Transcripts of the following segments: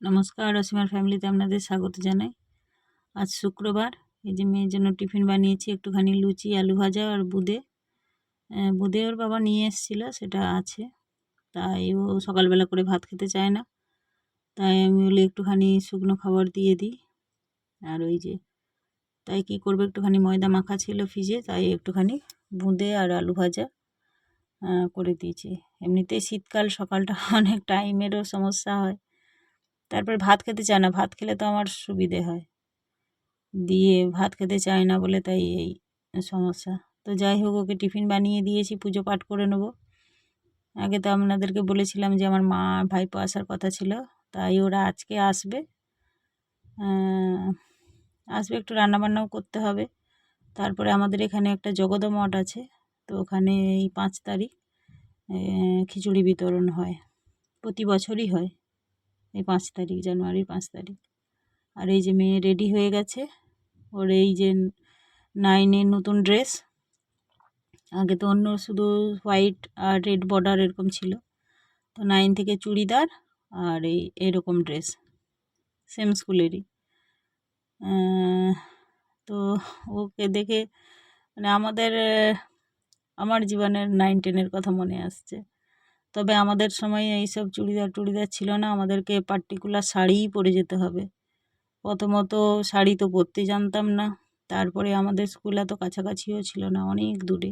নমস্কার, অসীমার ফ্যামিলিতে আপনাদের স্বাগত জানাই। আজ শুক্রবার, এই যে মেয়ের জন্য টিফিন বানিয়েছি, একটুখানি লুচি, আলু ভাজা আর বুদে। বুদে ওর বাবা নিয়ে এসেছিল, সেটা আছে। তাই ও সকালবেলা করে ভাত খেতে চায় না। তাই আমি বলি, একটুখানি শুকনো খাবার দিয়ে দিই। আর ওই যে, তাই কি করব, একটুখানি ময়দা মাখা ছিল ফ্রিজে, তাই একটুখানি বুঁদে আর আলু ভাজা করে দিয়েছি। এমনিতেই শীতকাল, সকালটা অনেক টাইমেরও সমস্যা হয়। তারপর ভাত খেতে চায় না, ভাত খেলে তো আমার সুবিধে হয়। দিয়ে ভাত খেতে চায় না বলে তাই এই সমস্যা। তো যাই হোক, ওকে টিফিন বানিয়ে দিয়েছি, পুজো পাঠ করে নেব। আগে তো আপনাদেরকে বলেছিলাম যে আমার মা ভাইপো আসার কথা ছিল, তাই ওরা আজকে আসবে। আসবে একটু রান্নাবান্নাও করতে হবে। তারপরে আমাদের এখানে একটা জগদ মঠ আছে, তো ওখানে এই পাঁচ তারিখ খিচুড়ি বিতরণ হয়। প্রতি বছরই হয়। এই পাঁচ তারিখ, জানুয়ারির পাঁচ তারিখ। আর এই যে মেয়ে রেডি হয়ে গেছে, ওর এই যে নাইনের নতুন ড্রেস আগে তো অন্য শুধু হোয়াইট আর রেড বর্ডার এরকম ছিল। তো নাইন থেকে চুড়িদার আর এই এরকম ড্রেস সেম স্কুলেরই। তো ওকে দেখে মানে আমাদের, আমার জীবনের নাইন টেনের কথা মনে আসছে। তবে আমাদের সময় এইসব চুড়িদার টুড়িদার ছিল না, আমাদেরকে পার্টিকুলার শাড়িই পরে যেতে হবে। প্রথমত শাড়ি তো পরতে জানতাম না, তারপরে আমাদের স্কুল এত কাছাকাছিও ছিল না, অনেক দূরে।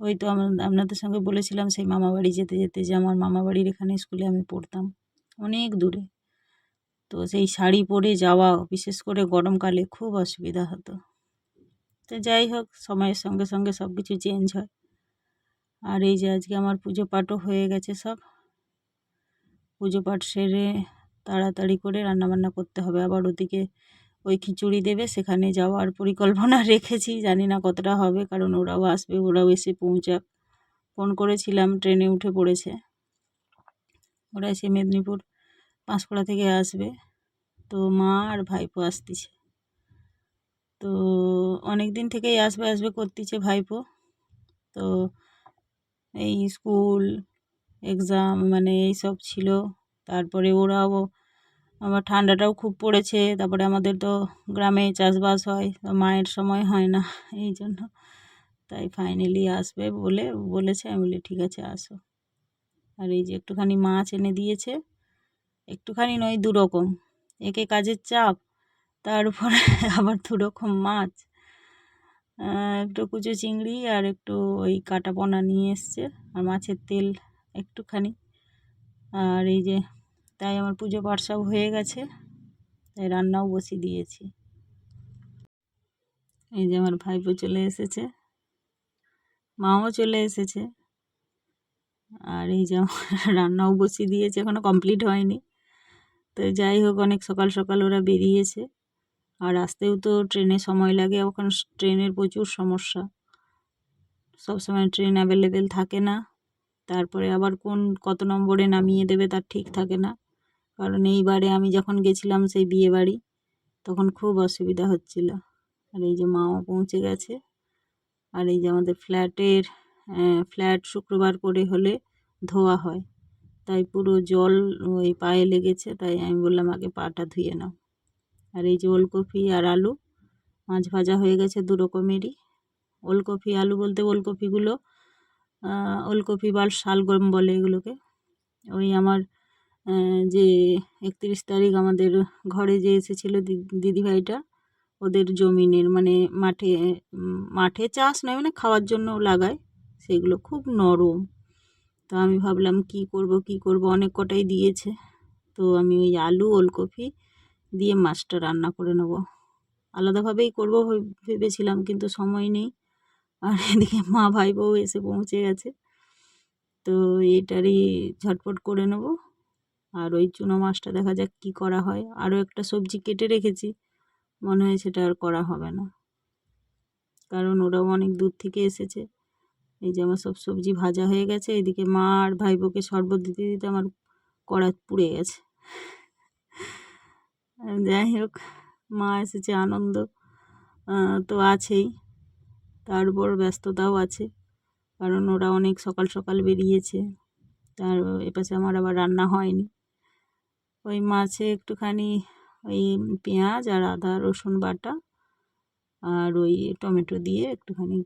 ওই তো আপনাদের সঙ্গে বলেছিলাম সেই মামাবাড়ি যেতে যেতে যে আমার মামাবাড়ির এখানে স্কুলে আমি পড়তাম, অনেক দূরে। তো সেই শাড়ি পরে যাওয়া, বিশেষ করে গরমকালে খুব অসুবিধা হতো। তো যাই হোক, সময়ের সঙ্গে সঙ্গে সব কিছু চেঞ্জ হয়। আর এই যে আজকে আমার পুজো পাঠও হয়ে গেছে সব। পুজো পাঠ সেরে তাড়াতাড়ি করে রান্নাবান্না করতে হবে। আবার ওদিকে ওই খিচুড়ি দেবে, সেখানে যাওয়ার পরিকল্পনা রেখেছি। জানি না কতটা হবে, কারণ ওরাও আসবে, ওরাও এসে পৌঁছাক। ফোন করেছিলাম, ট্রেনে উঠে পড়েছে। ওরা এসে মেদিনীপুর পাঁশকুড়া থেকে আসবে। তো মা আর ভাইপো আসতেছে। তো অনেক দিন থেকেই আসবে আসবে, করতেছে ভাইপো। তো এই স্কুল এক্সাম মানে এই সব ছিল। তারপরে ওরাও আবার ঠান্ডাটাও খুব পড়েছে। তারপরে আমাদের তো গ্রামে চাষবাস হয় মায়ের সময় হয় না এই জন্য। তাই ফাইনালি আসবে বলে বলেছে। আমি বলি, ঠিক আছে, আসো। আর এই যে একটুখানি মাছ এনে দিয়েছে, একটুখানি নয় দু রকম একে কাজের চাপ, তার উপরে আবার দু রকম মাছ। একটু কুচো চিংড়ি আর একটু ওই কাটা পোনা নিয়ে এসছে আর মাছের তেল একটুখানি। আর এই যে তাই আমার পুজো পাঠ সব হয়ে গেছে, তাই রান্নাও বসিয়ে দিয়েছি। এই যে আমার ভাইপো চলে এসেছে, মাও চলে এসেছে। আর এই যে আমার রান্নাও বসিয়ে দিয়েছে এখনও কমপ্লিট হয়নি। তো যাই হোক, অনেক সকাল সকাল ওরা বেরিয়েছে। আর আসতেও তো ট্রেনে সময় লাগে এখন ট্রেনের প্রচুর সমস্যা। সব সময় ট্রেন অ্যাভেলেবেল থাকে না। তারপরে আবার কোন কত নম্বরে নামিয়ে দেবে তার ঠিক থাকে না। কারণ এইবারে আমি যখন গেছিলাম সেই বিয়ে বাড়ি, তখন খুব অসুবিধা হচ্ছিল। আর এই যে মাও পৌঁছে গেছে। আর এই যে আমাদের ফ্ল্যাটের ফ্ল্যাট শুক্রবার করে হলে ধোয়া হয়। তাই পুরো জল ওই পায়ে লেগেছে, তাই আমি বললাম আগে পাটা ধুয়ে নাও। আর এই যে ওলকপি আর আলু, মাছ ভাজা হয়ে গেছে দু রকমেরই। ওলকপি, আলু বলতে ওলকপিগুলো ওলকপি বা শালগম বলে এগুলোকে। ওই আমার যে একত্রিশ তারিখ আমাদের ঘরে যে এসেছিল দিদিভাইটা, ওদের জমিনের মানে মাঠে মাঠে চাষ নয় মানে খাওয়ার জন্য লাগায়, সেগুলো খুব নরম। তো আমি ভাবলাম কি করব কি করব? অনেক কটাই দিয়েছে। তো আমি ওই আলু, ওলকপি দিয়ে মাছটা রান্না করে নেব। আলাদাভাবেই করব ভেবেছিলাম, কিন্তু সময় নেই। আর এদিকে মা ভাই বউ এসে পৌঁছে গেছে। তো এটারই ঝটপট করে নেব। আর ওই চুনো মাছটা দেখা যাক কী করা হয়। আরও একটা সবজি কেটে রেখেছি। মনে হয় সেটা আর করা হবে না। কারণ ওরাও অনেক দূর থেকে এসেছে। এই যে আমার সব সবজি ভাজা হয়ে গেছে। এদিকে মা আর ভাইপোকে শরবত দিতে দিতে আমার কড়া পুড়ে গেছে। যাই হোক, মা এসেছে, আনন্দ তো আছেই। তার উপর ব্যস্ততাও আছে, কারণ ওরা অনেক সকাল সকাল বেরিয়েছে। তার এপাশে আমার আবার রান্না হয়নি। ওই মাছে একটুখানি ওই পেঁয়াজ আর আদা, রসুন বাটা আর ওই টমেটো দিয়ে একটুখানি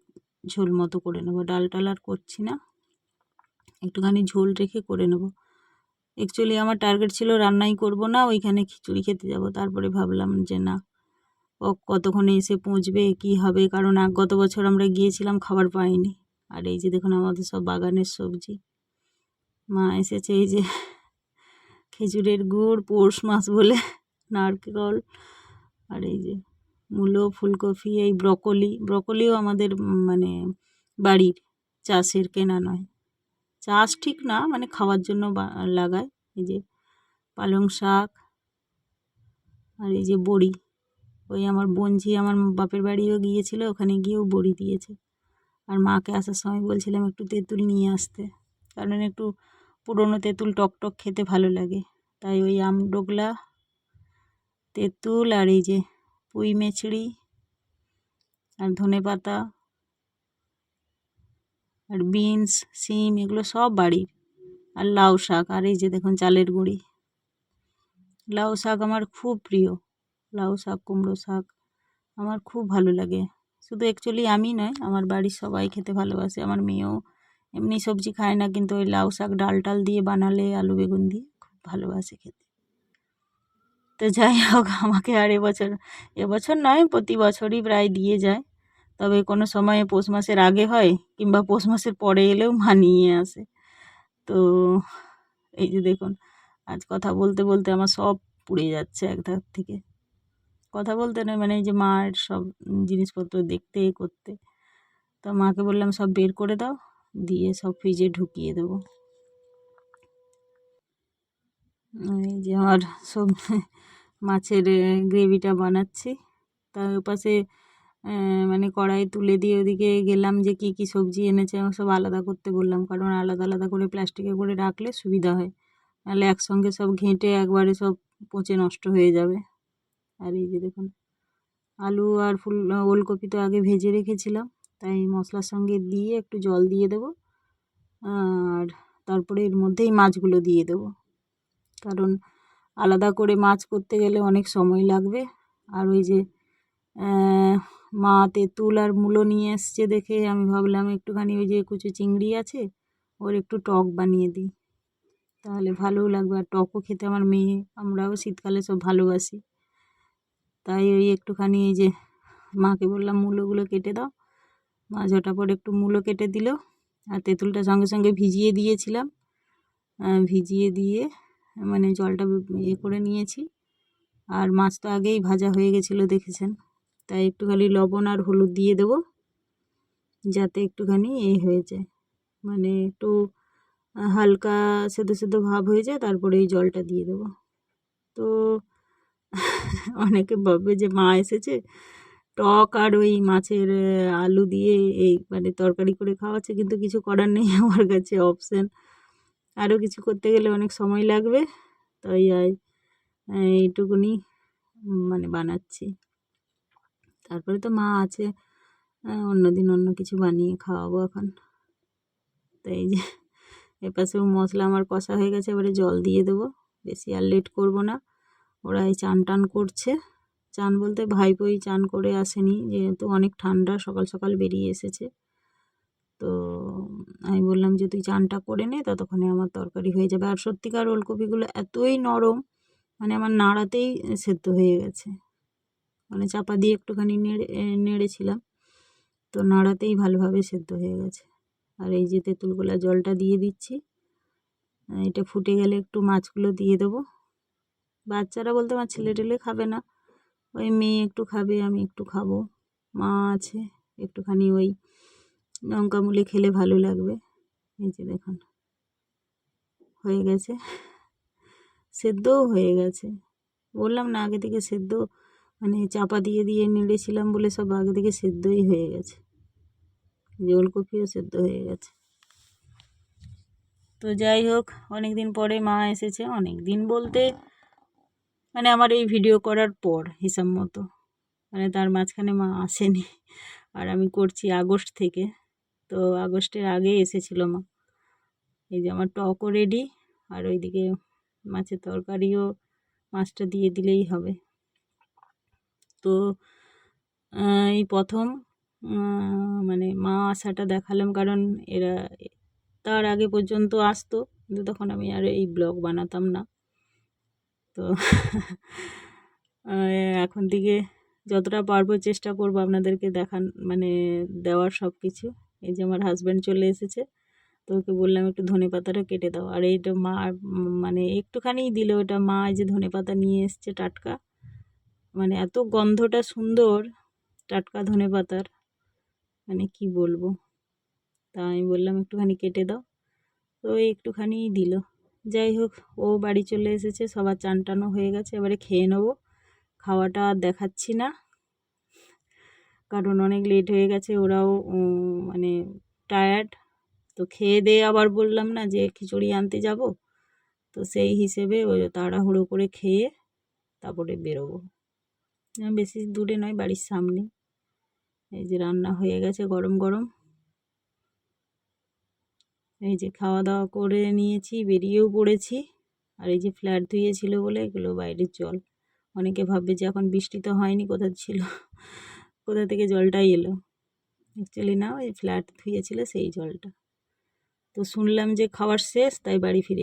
ঝোল মতো করে নেব। ডাল টাল আর করছি না। একটুখানি ঝোল রেখে করে নেব। অ্যাকচুয়ালি আমার টার্গেট ছিল রান্নাই করব না, ওইখানে খিচুড়ি খেতে যাব। তারপরে ভাবলাম যে না, ও কতক্ষণে এসে পৌঁছবে, কি হবে? কারণ গত বছর আমরা গিয়েছিলাম, খাবার পাইনি। আর এই যে দেখুন, আমাদের সব বাগানের সবজি। মা এসেছে, এই যে খেজুরের গুড়, পৌষ মাস বলে, নারকেল, আর এই যে মূলো, ফুলকপি, এই ব্রকলি। ব্রকলিও আমাদের মানে বাড়ির চাষের কেনা নয়। চাষ ঠিক না মানে খাওয়ার জন্য লাগায়। এই যে পালং শাক আর এই যে বড়ি। ওই আমার বোনঝি আমার বাপের বাড়িও গিয়েছিল, ওখানে গিয়েও বড়ি দিয়েছে। আর মাকে আসার সময় বলছিলাম একটু তেঁতুল নিয়ে আসতে, কারণ একটু পুরনো তেঁতুল টক টক খেতে ভালো লাগে। তাই ওই আমডোগলা তেঁতুল আর এই যে পুঁই মেছড়ি আর ধনে পাতা আর বিনস, সিম এগুলো সব বাড়ির। আর লাউ শাক, আর এই যে দেখুন চালের গুঁড়ি। লাউ শাক আমার খুব প্রিয়। লাউ শাক, কুমড়ো শাক আমার খুব ভালো লাগে। শুধু অ্যাকচুয়ালি আমি নয়, আমার বাড়ির সবাই খেতে ভালোবাসে। আমার মেয়েও এমনি সবজি খায় না, কিন্তু ওই লাউ শাক ডাল টাল দিয়ে বানালে, আলু বেগুন দিয়ে খুব ভালোবাসে খেতে। তো যাই হোক, আমাকে আর এবছর এবছর নয়, প্রতি বছরই প্রায় দিয়ে যায়। তবে কোনো সময়ে পৌষ মাসের আগে হয় কিংবা পৌষ মাসের পরে এলেও মা নিয়ে আসে। তো এই যে দেখুন, আজ কথা বলতে বলতে আমার সব পুড়ে যাচ্ছে এক ধার থেকে। কথা বলতে নয় মানে এই যে মায়ের সব জিনিসপত্র দেখতে করতে। তো মাকে বললাম, সব বের করে দাও, দিয়ে সব ফ্রিজে ঢুকিয়ে দেবো। এই যে আমার সব মাছের গ্রেভিটা বানাচ্ছি। তার পাশে মানে কড়াই তুলে দিয়ে ওদিকে গেলাম যে কী কী সবজি এনেছে সব আলাদা করতে বললাম। কারণ আলাদা আলাদা করে প্লাস্টিকে করে রাখলে সুবিধা হয়। নাহলে একসঙ্গে সব ঘেঁটে একবারে সব পচে নষ্ট হয়ে যাবে। আর এই যে দেখুন, আলু আর ফুল, ওলকপি তো আগে ভেজে রেখেছিলাম। তাই মশলার সঙ্গে দিয়ে একটু জল দিয়ে দেবো। আর তারপরে এর মধ্যেই মাছগুলো দিয়ে দেবো। কারণ আলাদা করে মাছ করতে গেলে অনেক সময় লাগবে। আর ওই যে মা তেঁতুল আর মূলো নিয়ে এসছে দেখে আমি ভাবলাম একটুখানি ওই যে কুচু চিংড়ি আছে, ওর একটু টক বানিয়ে দিই। তাহলে ভালোও লাগবে আর টকও খেতে আমার মেয়ে, আমরাও শীতকালে সব ভালোবাসি। তাই ওই একটুখানি এই যে মাকে বললাম মূলোগুলো কেটে দাও। মা ঝটাপট একটু মূলো কেটে দিল আর তেঁতুলটা সঙ্গে সঙ্গে ভিজিয়ে দিয়েছিলাম। ভিজিয়ে দিয়ে মানে জলটা ইয়ে করে নিয়েছি। আর মাছ তো আগেই ভাজা হয়ে গেছিল দেখেছেন। তাই একটুখানি লবণ আর হলুদ দিয়ে দেবো, যাতে একটুখানি এ হয়ে যায়। মানে একটু হালকা সেদ্ধ সেদ্ধ ভাব হয়ে যায়, তারপরে এই জলটা দিয়ে দেবো। তো অনেকে ভাববে যে, মা এসেছে, টক আর ওই মাছের আলু দিয়ে এই মানে তরকারি করে খাওয়াচ্ছে, কিন্তু কিছু করার নেই আমার কাছে অপশান আরও কিছু করতে গেলে অনেক সময় লাগবে, তাই এইটুকুনি মানে বানাচ্ছি। তারপরে তো মা আছে অন্য দিন অন্য কিছু বানিয়ে খাওয়াবো এখন। তো এই যে, এপাশেও মশলা আমার কষা হয়ে গেছে, এবারে জল দিয়ে দেবো। বেশি আর লেট করব না। ওরা এই চান টান করছে। চান বলতে ভাইপোই চান করে আসেনি, যেহেতু অনেক ঠান্ডা, সকাল সকাল বেরিয়ে এসেছে। তো আমি বললাম যে, তুই চানটা করে নে, ততক্ষণে আমার তরকারি হয়ে যাবে। আর সত্যিকার ওলকপিগুলো এতই নরম মানে আমার নাড়াতেই সেদ্ধ হয়ে গেছে। মানে চাপা দিয়ে একটুখানি নেড়ে নেড়েছিলাম। তো নাড়াতেই ভালোভাবে সেদ্ধ হয়ে গেছে। আর এই যে তেঁতুলগুলা জলটা দিয়ে দিচ্ছি এটা ফুটে গেলে একটু মাছগুলো দিয়ে দেবো। বাচ্চারা বলতে আমার ছেলে টেলে খাবে না, ওই মেয়ে একটু খাবে, আমি একটু খাব। মা আছে, একটুখানি ওই লঙ্কা মুলে খেলে ভালো লাগবে। এই যে দেখুন, হয়ে গেছে। সেদ্ধও হয়ে গেছে। বললাম না, আগে থেকে সেদ্ধ মানে চাপা দিয়ে দিয়ে নেড়েছিলাম বলে সব আগে থেকে সেদ্ধই হয়ে গেছে। যে ওলকপিও সেদ্ধ হয়ে গেছে। তো যাই হোক অনেক দিন পরে মা এসেছে অনেক দিন বলতে মানে আমার এই ভিডিও করার পর হিসাব মতো। মানে তার মাঝখানে মা আসেনি। আর আমি করছি আগস্ট থেকে। তো আগস্টের আগেই এসেছিল মা। এই যে আমার টকও রেডি আর ওইদিকে মাছের তরকারিও মাছটা দিয়ে দিলেই হবে। তো এই প্রথম মানে মা আসাটা দেখালাম কারণ এরা তার আগে পর্যন্ত আসতো, কিন্তু তখন আমি আর এই ব্লগ বানাতাম না। তো এখন থেকে যতটা পারব চেষ্টা করব আপনাদেরকে দেখান মানে দেওয়ার সব কিছু এই যে আমার হাজব্যান্ড চলে এসেছে, তো ওকে বললাম একটু ধনে পাতাটা কেটে দাও। আর এইটা মা মানে একটুখানিই দিল ওটা মা যে ধনে পাতা নিয়ে এসছে টাটকা। মানে এত গন্ধটা সুন্দর টাটকা ধনে পাতার। মানে কি বলব? তা আমি বললাম, একটুখানি কেটে দাও। তো ওই একটুখানিই দিল। যাই হোক, ও বাড়ি চলে এসেছে, সবার চান টানও হয়ে গেছে। এবারে খেয়ে নেব। খাওয়াটা আর দেখাচ্ছি না। কারণ অনেক লেট হয়ে গেছে, ওরাও মানে টায়ার্ড তো খেয়ে দিয়ে আবার বললাম না যে, খিচুড়ি আনতে যাব? তো সেই হিসেবে ওই তাড়াহুড়ো করে খেয়ে তারপরে বেরোবো। বেশি দূরে নয়, বাড়ির সামনে। এই যে রান্না হয়ে গেছে গরম গরম। এই যে খাওয়া দাওয়া করে নিয়েছি, বেরিয়েও পড়েছি। আর এই যে ফ্ল্যাট ধুয়েছিল বলে এগুলো বাইরের জল। অনেকে ভাববে যে এখন বৃষ্টি তো হয়নি, কোথা ছিল? কোথা থেকে জলটাই এলো? অ্যাকচুয়ালি না, ওই ফ্ল্যাট ধুয়েছিল সেই জলটা। তো শুনলাম যে খাওয়ার শেষ, তাই বাড়ি ফিরে